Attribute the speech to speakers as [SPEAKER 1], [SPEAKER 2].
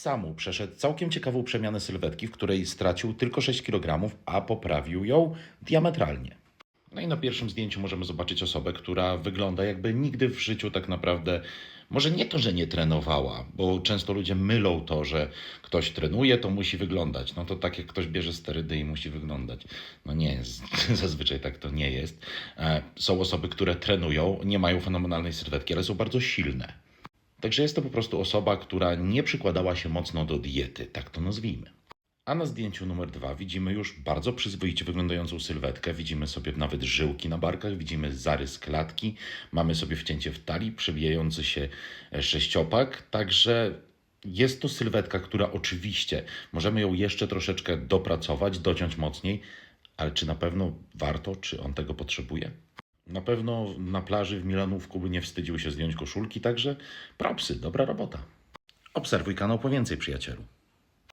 [SPEAKER 1] Samu przeszedł całkiem ciekawą przemianę sylwetki, w której stracił tylko 6 kg, a poprawił ją diametralnie. No i na pierwszym zdjęciu możemy zobaczyć osobę, która wygląda jakby nigdy w życiu tak naprawdę, może nie to, że nie trenowała, bo często ludzie mylą to, że ktoś trenuje, to musi wyglądać. No to tak jak ktoś bierze sterydy i musi wyglądać. No nie, zazwyczaj tak to nie jest. E, Są osoby, które trenują, nie mają fenomenalnej sylwetki, ale są bardzo silne. Także jest to po prostu osoba, która nie przykładała się mocno do diety, tak to nazwijmy. A na zdjęciu numer dwa widzimy już bardzo przyzwoicie wyglądającą sylwetkę. Widzimy sobie nawet żyłki na barkach, widzimy zarys klatki, mamy sobie wcięcie w talii, przebijający się e, sześciopak. Także jest to sylwetka, która oczywiście możemy ją jeszcze troszeczkę dopracować, dociąć mocniej, ale czy na pewno warto, czy on tego potrzebuje? Na pewno na plaży w Milanówku by nie wstydził się zdjąć koszulki, także propsy, dobra robota. Obserwuj kanał po więcej, przyjacielu.